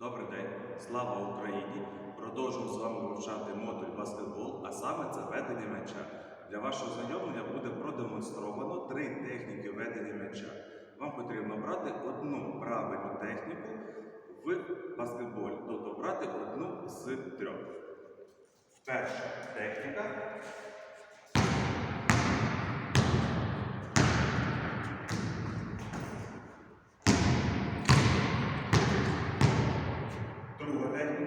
Добрий день, слава Україні! Продовжуємо з вами вивчати модуль баскетбол, а саме це ведення м'яча. Для вашого знайомлення буде продемонстровано три техніки ведення м'яча. Вам потрібно брати одну правильну техніку в баскетболі, тобто брати одну з трьох. Перша техніка.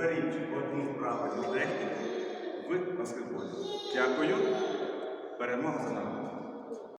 Оберіть одну правильну техніку в баскетболі. Дякую. Перемога за нами.